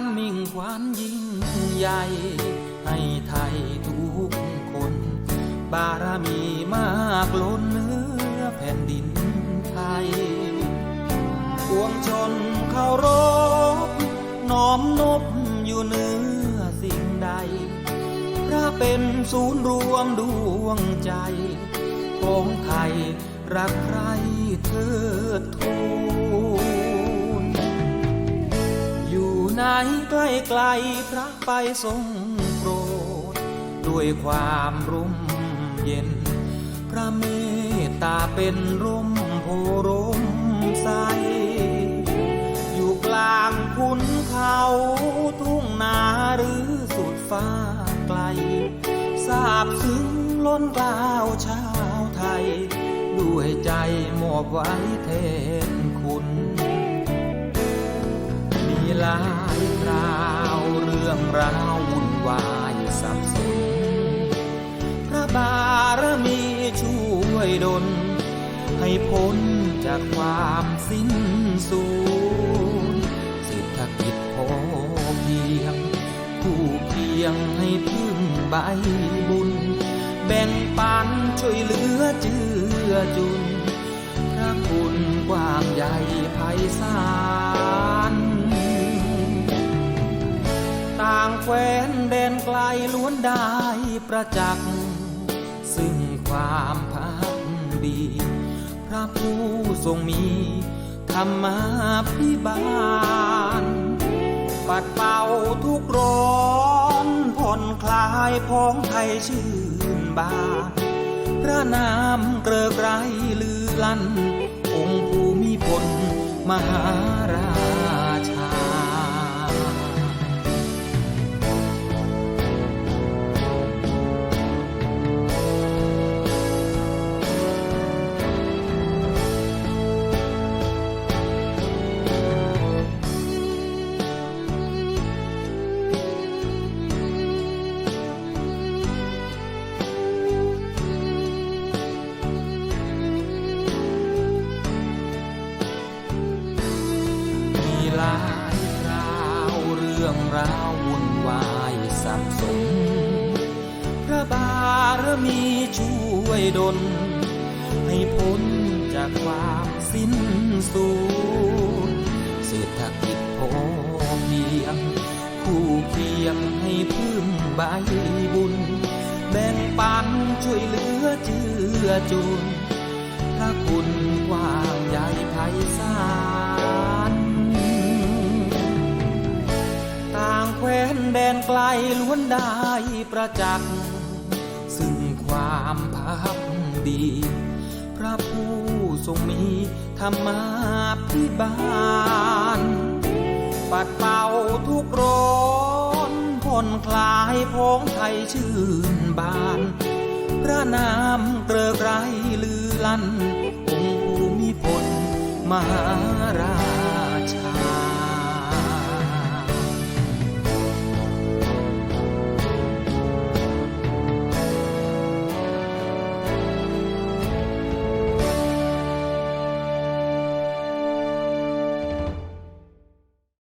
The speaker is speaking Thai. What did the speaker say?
านมิ่งขวัญยิ่งใหญ่ ให้ไทยทุกคน บารมีมากล้นเนื้อแผ่นดินไทยปวงชนเคารพน้อมนบอยู่เนื้อสิ่งใด พระเป็นศูนย์รวมดวงใจ ของไทยรักใครเทิด ใกล้ไกลพระไปทรงโปรด ด้วยความร่มเย็น พระเมตตาเป็นร่มโพร่มใส อยู่กลางขุนเขาทุ่งนาหรือสุดฟ้าไกลทราบซึ้งล้นกล้าวชาวไทย ด้วยใจมอบไว้แทนคุณ หลายคราวเรื่องราววุ่นวายสับสนพระบารมีช่วยดล ให้พ้นจากความสิ้นสูญเศรษฐกิจพอเพียงคู่เคียงให้พึ่งใบบุญ แบ่งปันช่วยเหลือเจือจุนพระคุณกว้างใหญ่ไพศาล แคว้นแดนไกลล้วนได้ประจักษ์ ซึ่งความพักดี พระผู้ทรงมีธรรมาพิบาล ปัดเป่าทุกร้อนผ่อนคลายพ้องไทยชื่นบานพระนามเกริกไรลือลั่นองค์ภูมิพลมหา ราววุ่นวายสับสน พระบารมีช่วยดล ให้พ้นจากความสิ้นสูญเศรษฐกิจพอเพียง คู่เคียงให้พึ่งใบบุญ แบ่งปันช่วยเหลือเจือจุนพระคุณกว้างใหญ่ไพศาล กลล้วนได้ประจักษ์ซึ่งความพักดี พระผู้ทรงมีธรรมาพิบาล ปัดเป่าทุกร้อนผ่อนคลายพ้องไทยชื่นบาน พระนามเกริกไรลือลั่นองค์ภูมิพลมหารา